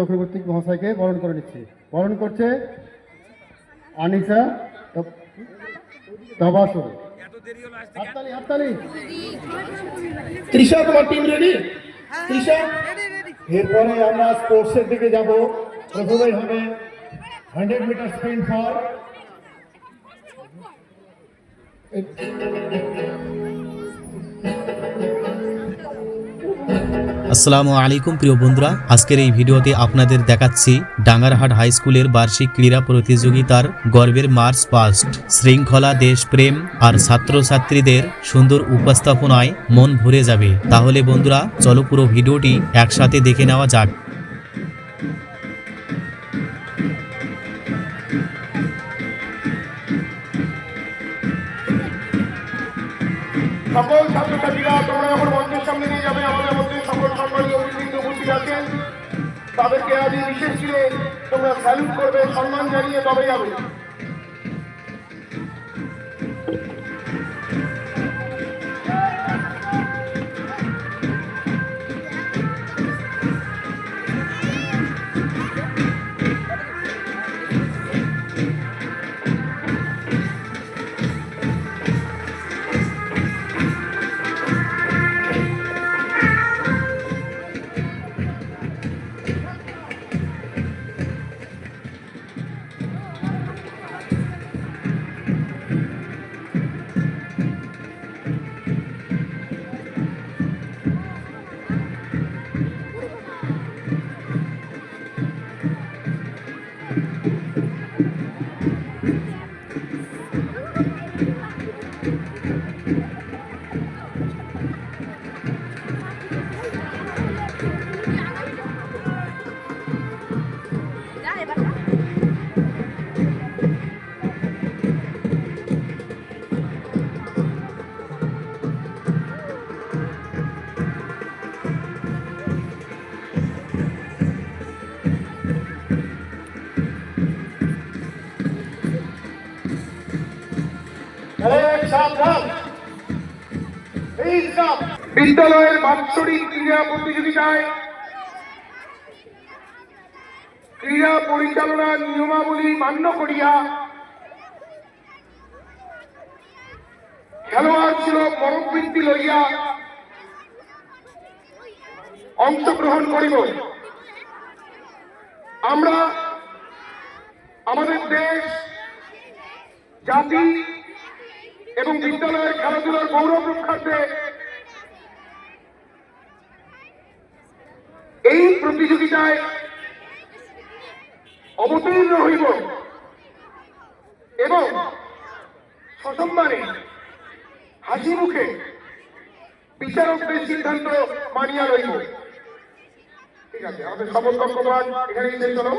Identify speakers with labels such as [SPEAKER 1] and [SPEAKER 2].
[SPEAKER 1] চক্রবর্তী মহাশয়কে বরণ করে নিচ্ছি। বরণ করছে আনিসা তব- তবাসুর। হাততালি হাততালি।
[SPEAKER 2] তৃষা রেডি তৃষা?
[SPEAKER 1] এরপরে আমরা স্পোর্টসের দিকে যাব। প্রথমেই হবে হান্ড্রেড মিটার স্প্রিন্ট ফর
[SPEAKER 3] আসসালামু আলাইকুম প্রিয় বন্ধুরা, আজকের এই ভিডিওতে আপনাদের দেখাচ্ছি ডাঙ্গারহাট হাই স্কুলের বার্ষিক ক্রীড়া প্রতিযোগিতার গর্বের মার্চ পাস্ট। শৃঙ্খলা, দেশপ্রেম আর ছাত্রছাত্রীদের সুন্দর উপস্থাপনায় মন ভরে যাবে। তাহলে বন্ধুরা, চলো পুরো ভিডিওটি একসাথে দেখে নেওয়া যাক।
[SPEAKER 2] সকল ছাত্রছাত্রীরা তোমরা তাদেরকে আজ বিশেষ করে তোমরা স্যালুট করবে সম্মান জানিয়ে তবে যাবে। বিদ্যালয়ের বাৎসরিক ক্রীড়া প্রতিযোগিতায় ক্রীড়া পরিচালনার নিয়মাবলী মান্য করিয়া খেলোয়াড় ছিল পরবৃত্তি লইয়া অংশগ্রহণ করিব। আমরা আমাদের দেশ, জাতি এবং বিদ্যালয়ের খেলাধুলার গৌরব রক্ষার্থে এই প্রতিযোগিতায় অবতীর্ণ হইব। এবং সসম্মানে হাসি মুখে বিচারকদের সিদ্ধান্ত মানিয়া রইব ঠিক আছে, আমাদের সমস্ত হলো।